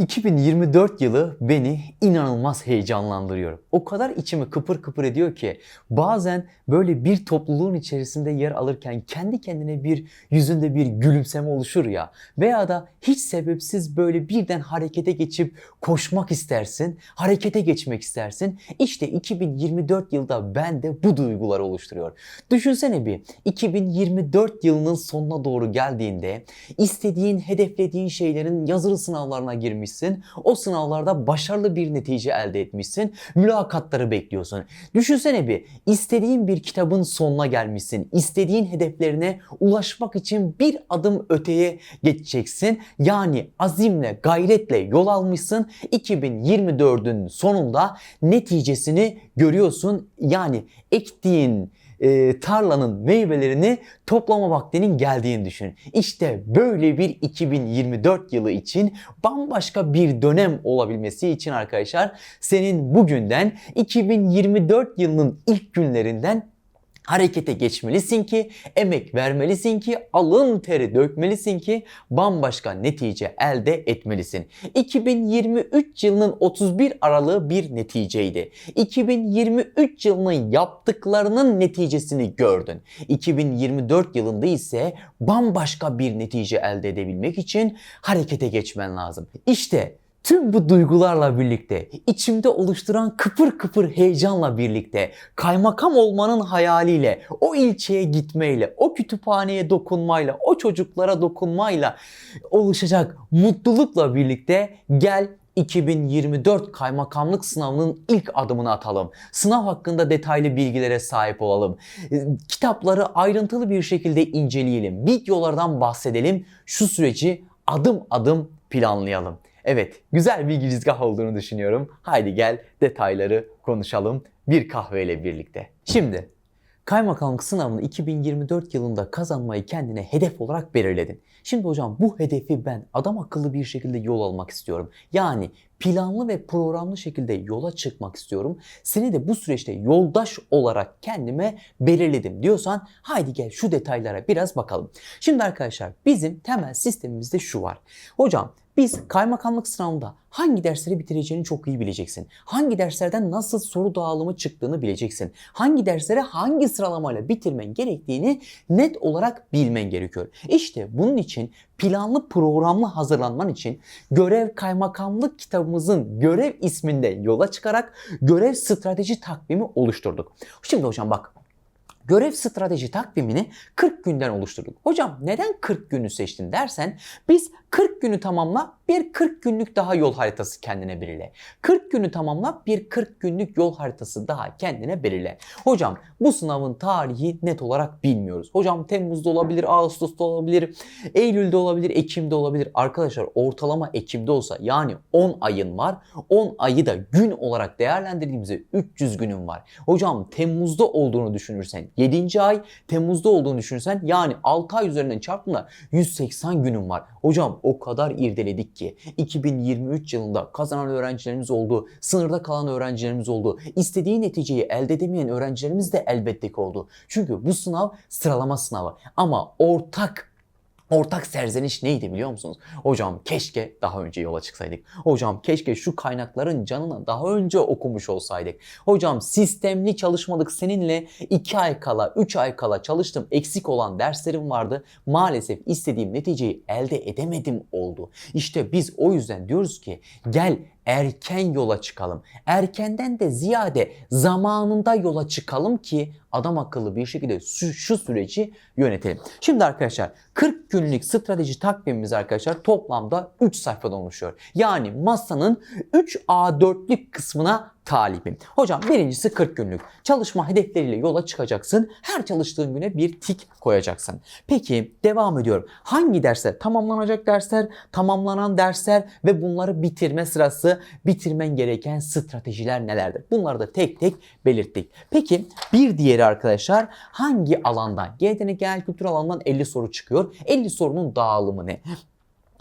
2024 yılı beni inanılmaz heyecanlandırıyor. O kadar içimi kıpır kıpır ediyor ki bazen böyle bir topluluğun içerisinde yer alırken kendi kendine bir yüzünde bir gülümseme oluşur ya veya da hiç sebepsiz böyle birden harekete geçip koşmak istersin, harekete geçmek istersin. İşte 2024 yılda bende bu duyguları oluşturuyor. Düşünsene bir 2024 yılının sonuna doğru geldiğinde istediğin, hedeflediğin şeylerin yazılı sınavlarına girmişsin. O sınavlarda başarılı bir netice elde etmişsin. Mülakatları bekliyorsun. Düşünsene bir istediğin bir kitabın sonuna gelmişsin. İstediğin hedeflerine ulaşmak için bir adım öteye geçeceksin. Yani azimle, gayretle yol almışsın. 2024'ün sonunda neticesini görüyorsun. Yani ektiğin e, tarlanın meyvelerini toplama vaktinin geldiğini düşün. İşte böyle bir 2024 yılı için bambaşka bir dönem olabilmesi için arkadaşlar senin bugünden 2024 yılının ilk günlerinden harekete geçmelisin ki, emek vermelisin ki, alın teri dökmelisin ki bambaşka netice elde etmelisin. 2023 yılının 31 Aralığı bir neticeydi. 2023 yılının yaptıklarının neticesini gördün. 2024 yılında ise bambaşka bir netice elde edebilmek için harekete geçmen lazım. İşte Tüm bu duygularla birlikte, içimde oluşturan kıpır kıpır heyecanla birlikte, kaymakam olmanın hayaliyle, o ilçeye gitmeyle, o kütüphaneye dokunmayla, o çocuklara dokunmayla oluşacak mutlulukla birlikte gel 2024 kaymakamlık sınavının ilk adımını atalım. Sınav hakkında detaylı bilgilere sahip olalım. E, Kitapları ayrıntılı bir şekilde inceleyelim. Videolardan bahsedelim. Şu süreci adım adım planlayalım. Evet, güzel bir girizgah olduğunu düşünüyorum. Haydi gel detayları konuşalım bir kahveyle birlikte. Şimdi Kaymakamlık sınavını 2024 yılında kazanmayı kendine hedef olarak belirledin. Şimdi hocam bu hedefi ben adam akıllı bir şekilde yol almak istiyorum. Yani planlı ve programlı şekilde yola çıkmak istiyorum. Seni de bu süreçte yoldaş olarak kendime belirledim diyorsan haydi gel şu detaylara biraz bakalım. Şimdi arkadaşlar bizim temel sistemimizde şu var. Hocam biz kaymakamlık sınavında hangi dersleri bitireceğini çok iyi bileceksin. Hangi derslerden nasıl soru dağılımı çıktığını bileceksin. Hangi dersleri hangi sıralamayla bitirmen gerektiğini net olarak bilmen gerekiyor. İşte bunun için planlı programlı hazırlanman için görev kaymakamlık kitabımızın görev isminde yola çıkarak görev strateji takvimi oluşturduk. Şimdi hocam bak görev strateji takvimini 40 günden oluşturduk. Hocam neden 40 günü seçtin dersen biz 40 günü tamamla bir 40 günlük daha yol haritası kendine belirle. 40 günü tamamla bir 40 günlük yol haritası daha kendine belirle. Hocam bu sınavın tarihi net olarak bilmiyoruz. Hocam Temmuz'da olabilir, Ağustos'ta olabilir, Eylül'de olabilir, Ekim'de olabilir. Arkadaşlar ortalama Ekim'de olsa yani 10 ayın var. 10 ayı da gün olarak değerlendirdiğimizde 300 günün var. Hocam Temmuz'da olduğunu düşünürsen 7. ay Temmuz'da olduğunu düşünürsen yani 6 ay üzerinden çarptığında 180 günün var. Hocam o kadar irdeledik ki 2023 yılında kazanan öğrencilerimiz oldu, sınırda kalan öğrencilerimiz oldu, istediği neticeyi elde edemeyen öğrencilerimiz de elbette ki oldu. Çünkü bu sınav sıralama sınavı ama ortak Ortak serzeniş neydi biliyor musunuz? Hocam keşke daha önce yola çıksaydık. Hocam keşke şu kaynakların canına daha önce okumuş olsaydık. Hocam sistemli çalışmadık seninle 2 ay kala 3 ay kala çalıştım. Eksik olan derslerim vardı. Maalesef istediğim neticeyi elde edemedim oldu. İşte biz o yüzden diyoruz ki gel erken yola çıkalım. Erkenden de ziyade zamanında yola çıkalım ki adam akıllı bir şekilde şu, şu süreci yönetelim. Şimdi arkadaşlar 40 günlük strateji takvimimiz arkadaşlar toplamda 3 sayfadan oluşuyor. Yani masanın 3 A4'lük kısmına talibim. Hocam birincisi 40 günlük. Çalışma hedefleriyle yola çıkacaksın. Her çalıştığın güne bir tik koyacaksın. Peki devam ediyorum. Hangi dersler? Tamamlanacak dersler, tamamlanan dersler ve bunları bitirme sırası, bitirmen gereken stratejiler nelerdir? Bunları da tek tek belirttik. Peki bir diğeri arkadaşlar hangi alandan? GDN genel kültür alanından 50 soru çıkıyor. 50 sorunun dağılımı ne?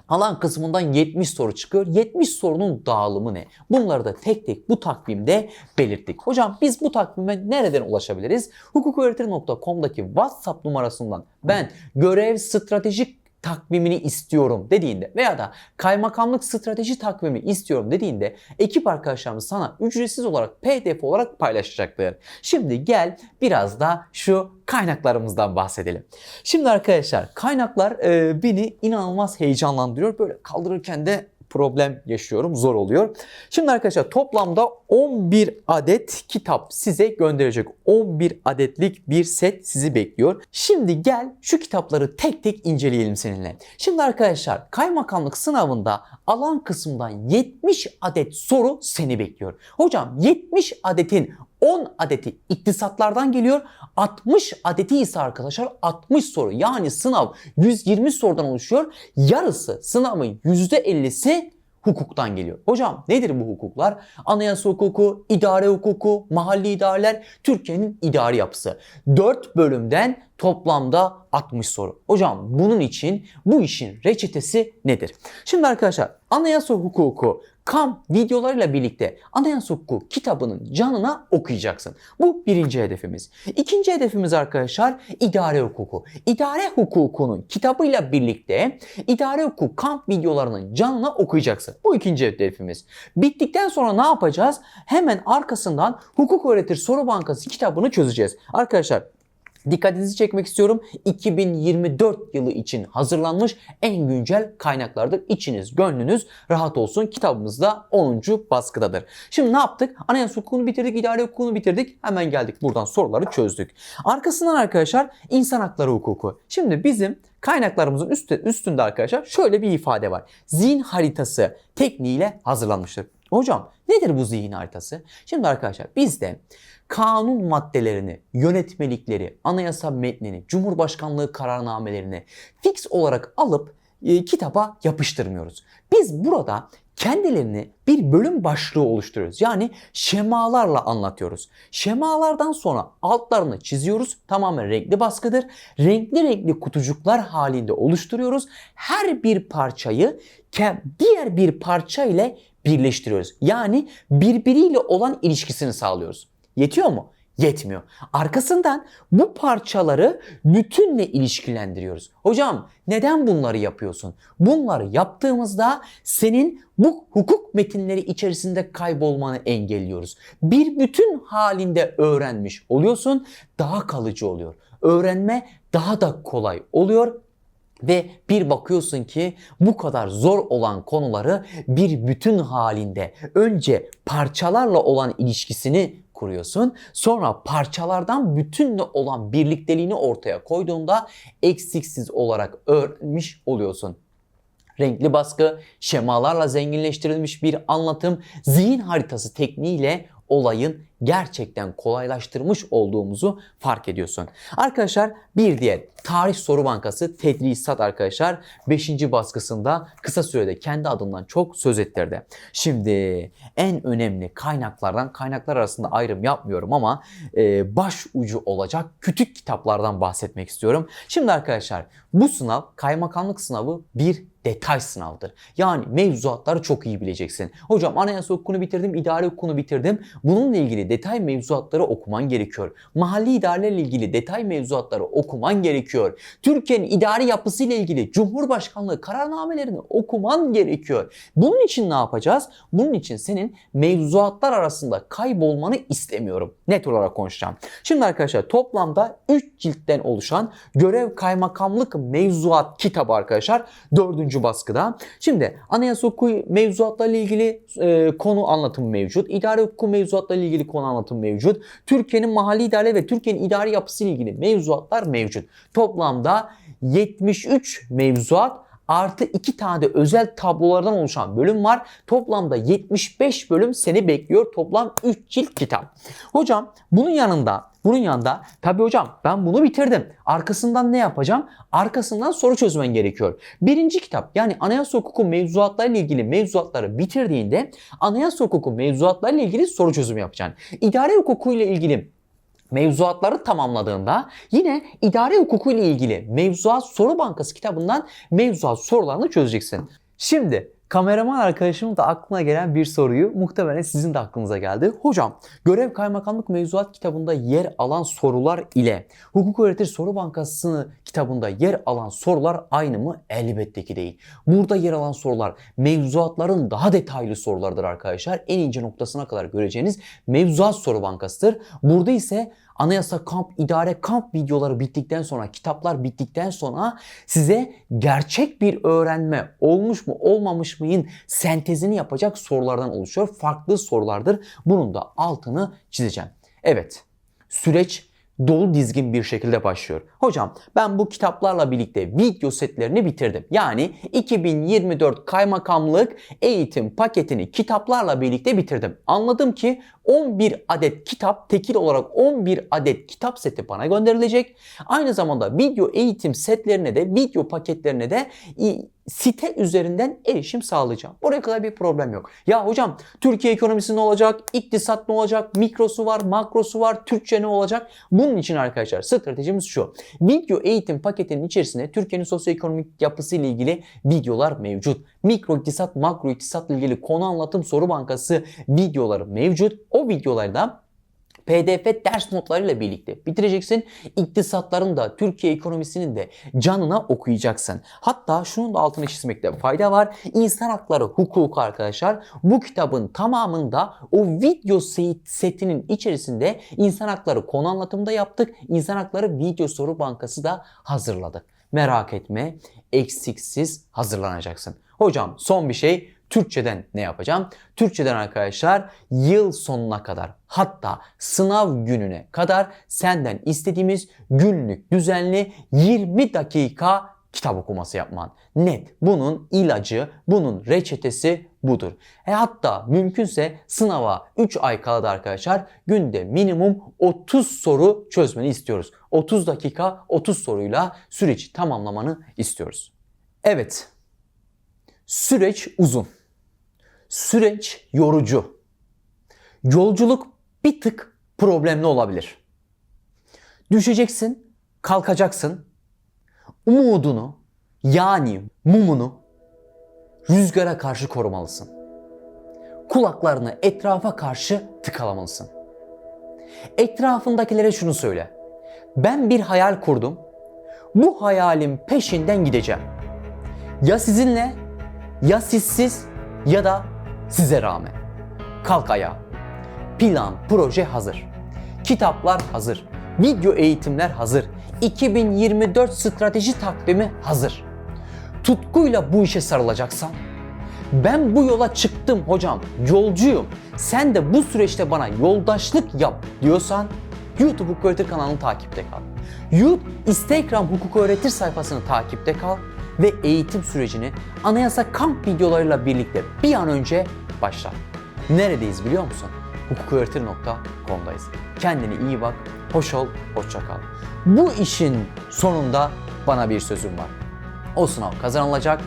Alan kısmından 70 soru çıkıyor. 70 sorunun dağılımı ne? Bunları da tek tek bu takvimde belirttik. Hocam biz bu takvime nereden ulaşabiliriz? Hukuköğretir.com'daki WhatsApp numarasından ben görev stratejik takvimini istiyorum dediğinde veya da kaymakamlık strateji takvimi istiyorum dediğinde ekip arkadaşlarımız sana ücretsiz olarak pdf olarak paylaşacaklar. Şimdi gel biraz da şu kaynaklarımızdan bahsedelim. Şimdi arkadaşlar kaynaklar e, beni inanılmaz heyecanlandırıyor. Böyle kaldırırken de problem yaşıyorum. Zor oluyor. Şimdi arkadaşlar toplamda 11 adet kitap size gönderecek. 11 adetlik bir set sizi bekliyor. Şimdi gel şu kitapları tek tek inceleyelim seninle. Şimdi arkadaşlar kaymakamlık sınavında alan kısmından 70 adet soru seni bekliyor. Hocam 70 adetin 10 adeti iktisatlardan geliyor. 60 adeti ise arkadaşlar 60 soru. Yani sınav 120 sorudan oluşuyor. Yarısı sınavın %50'si hukuktan geliyor. Hocam nedir bu hukuklar? Anayasa hukuku, idare hukuku, mahalli idareler, Türkiye'nin idari yapısı. 4 bölümden toplamda 60 soru. Hocam bunun için bu işin reçetesi nedir? Şimdi arkadaşlar anayasa hukuku kam videolarıyla birlikte Anayasa Hukuku kitabının canına okuyacaksın. Bu birinci hedefimiz. İkinci hedefimiz arkadaşlar idare hukuku. İdare hukukunun kitabıyla birlikte idare hukuku kamp videolarının canına okuyacaksın. Bu ikinci hedefimiz. Bittikten sonra ne yapacağız? Hemen arkasından Hukuk Öğretir Soru Bankası kitabını çözeceğiz. Arkadaşlar Dikkatinizi çekmek istiyorum. 2024 yılı için hazırlanmış en güncel kaynaklardır. İçiniz, gönlünüz rahat olsun. Kitabımız da 10. baskıdadır. Şimdi ne yaptık? Anayasa hukukunu bitirdik, idare hukukunu bitirdik. Hemen geldik buradan soruları çözdük. Arkasından arkadaşlar insan hakları hukuku. Şimdi bizim kaynaklarımızın üstü, üstünde arkadaşlar şöyle bir ifade var. Zihin haritası tekniğiyle hazırlanmıştır. Hocam nedir bu zihin haritası? Şimdi arkadaşlar bizde kanun maddelerini, yönetmelikleri, anayasa metnini, cumhurbaşkanlığı kararnamelerini fix olarak alıp e, kitaba yapıştırmıyoruz. Biz burada kendilerini bir bölüm başlığı oluşturuyoruz. Yani şemalarla anlatıyoruz. Şemalardan sonra altlarını çiziyoruz. Tamamen renkli baskıdır. Renkli renkli kutucuklar halinde oluşturuyoruz. Her bir parçayı diğer bir parça ile birleştiriyoruz. Yani birbiriyle olan ilişkisini sağlıyoruz. Yetiyor mu? Yetmiyor. Arkasından bu parçaları bütünle ilişkilendiriyoruz. Hocam neden bunları yapıyorsun? Bunları yaptığımızda senin bu hukuk metinleri içerisinde kaybolmanı engelliyoruz. Bir bütün halinde öğrenmiş oluyorsun. Daha kalıcı oluyor. Öğrenme daha da kolay oluyor ve bir bakıyorsun ki bu kadar zor olan konuları bir bütün halinde önce parçalarla olan ilişkisini kuruyorsun. Sonra parçalardan bütünle olan birlikteliğini ortaya koyduğunda eksiksiz olarak öğrenmiş oluyorsun. Renkli baskı, şemalarla zenginleştirilmiş bir anlatım, zihin haritası tekniğiyle olayın gerçekten kolaylaştırmış olduğumuzu fark ediyorsun. Arkadaşlar bir diğer Tarih Soru Bankası Tedrisat arkadaşlar 5. baskısında kısa sürede kendi adından çok söz ettirdi. Şimdi en önemli kaynaklardan kaynaklar arasında ayrım yapmıyorum ama e, baş ucu olacak küçük kitaplardan bahsetmek istiyorum. Şimdi arkadaşlar bu sınav kaymakamlık sınavı bir detay sınavdır. Yani mevzuatları çok iyi bileceksin. Hocam anayasa hukukunu bitirdim, idare hukukunu bitirdim. Bununla ilgili detay mevzuatları okuman gerekiyor. Mahalli idarelerle ilgili detay mevzuatları okuman gerekiyor. Türkiye'nin idari yapısıyla ilgili Cumhurbaşkanlığı kararnamelerini okuman gerekiyor. Bunun için ne yapacağız? Bunun için senin mevzuatlar arasında kaybolmanı istemiyorum. Net olarak konuşacağım. Şimdi arkadaşlar toplamda 3 ciltten oluşan görev kaymakamlık mevzuat kitabı arkadaşlar 4. baskıda. Şimdi anayasa hukuku mevzuatlarla ilgili e, konu anlatımı mevcut. İdare hukuku mevzuatlarla ilgili konu anlatımı mevcut. Türkiye'nin mahalli idare ve Türkiye'nin idari yapısı ile ilgili mevzuatlar mevcut. Toplamda 73 mevzuat artı 2 tane de özel tablolardan oluşan bölüm var. Toplamda 75 bölüm seni bekliyor. Toplam 3 cilt kitap. Hocam bunun yanında bunun yanında tabii hocam ben bunu bitirdim. Arkasından ne yapacağım? Arkasından soru çözmen gerekiyor. Birinci kitap yani anayasa hukuku mevzuatlarıyla ilgili mevzuatları bitirdiğinde anayasa hukuku mevzuatlarıyla ilgili soru çözümü yapacaksın. İdare hukuku ile ilgili mevzuatları tamamladığında yine idare hukuku ile ilgili mevzuat soru bankası kitabından mevzuat sorularını çözeceksin. Şimdi Kameraman arkadaşımın da aklına gelen bir soruyu muhtemelen sizin de aklınıza geldi. Hocam, görev kaymakamlık mevzuat kitabında yer alan sorular ile hukuk öğretir soru bankası kitabında yer alan sorular aynı mı? Elbette ki değil. Burada yer alan sorular mevzuatların daha detaylı sorulardır arkadaşlar. En ince noktasına kadar göreceğiniz mevzuat soru bankasıdır. Burada ise anayasa kamp, idare kamp videoları bittikten sonra, kitaplar bittikten sonra size gerçek bir öğrenme olmuş mu olmamış mıyın sentezini yapacak sorulardan oluşuyor. Farklı sorulardır. Bunun da altını çizeceğim. Evet, süreç dolu dizgin bir şekilde başlıyor. Hocam ben bu kitaplarla birlikte video setlerini bitirdim. Yani 2024 kaymakamlık eğitim paketini kitaplarla birlikte bitirdim. Anladım ki 11 adet kitap tekil olarak 11 adet kitap seti bana gönderilecek. Aynı zamanda video eğitim setlerine de video paketlerine de site üzerinden erişim sağlayacağım. Buraya kadar bir problem yok. Ya hocam Türkiye ekonomisi ne olacak? İktisat ne olacak? Mikrosu var, makrosu var, Türkçe ne olacak? Bunun için arkadaşlar stratejimiz şu. Video eğitim paketinin içerisinde Türkiye'nin sosyoekonomik yapısı ile ilgili videolar mevcut. Mikro iktisat, makro iktisat ile ilgili konu anlatım soru bankası videoları mevcut. O videolarda PDF ders notlarıyla birlikte bitireceksin. İktisatların da Türkiye ekonomisinin de canına okuyacaksın. Hatta şunun da altını çizmekte fayda var. İnsan hakları hukuku arkadaşlar bu kitabın tamamında o video se- setinin içerisinde insan hakları konu anlatımında yaptık. İnsan hakları video soru bankası da hazırladık. Merak etme eksiksiz hazırlanacaksın. Hocam son bir şey Türkçeden ne yapacağım? Türkçeden arkadaşlar yıl sonuna kadar hatta sınav gününe kadar senden istediğimiz günlük düzenli 20 dakika kitap okuması yapman. Net. Bunun ilacı, bunun reçetesi budur. E hatta mümkünse sınava 3 ay kala arkadaşlar günde minimum 30 soru çözmeni istiyoruz. 30 dakika 30 soruyla süreci tamamlamanı istiyoruz. Evet. Süreç uzun. Süreç yorucu. Yolculuk bir tık problemli olabilir. Düşeceksin, kalkacaksın. Umudunu yani mumunu rüzgara karşı korumalısın. Kulaklarını etrafa karşı tıkalamalısın. Etrafındakilere şunu söyle. Ben bir hayal kurdum. Bu hayalin peşinden gideceğim. Ya sizinle ya sizsiz ya da size rağmen. Kalk ayağa. Plan, proje hazır. Kitaplar hazır. Video eğitimler hazır. 2024 strateji takvimi hazır. Tutkuyla bu işe sarılacaksan, ben bu yola çıktım hocam, yolcuyum. Sen de bu süreçte bana yoldaşlık yap diyorsan YouTube Hukuk Öğretir kanalını takipte kal. YouTube Instagram Hukuk Öğretir sayfasını takipte kal ve eğitim sürecini anayasa kamp videolarıyla birlikte bir an önce başla. Neredeyiz biliyor musun? hukuköğretir.com'dayız. Kendine iyi bak, hoş ol, hoşça kal. Bu işin sonunda bana bir sözüm var. O sınav kazanılacak,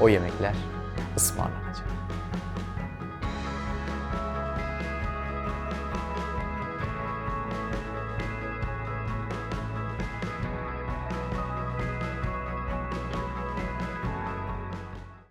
o yemekler ısmarlanacak.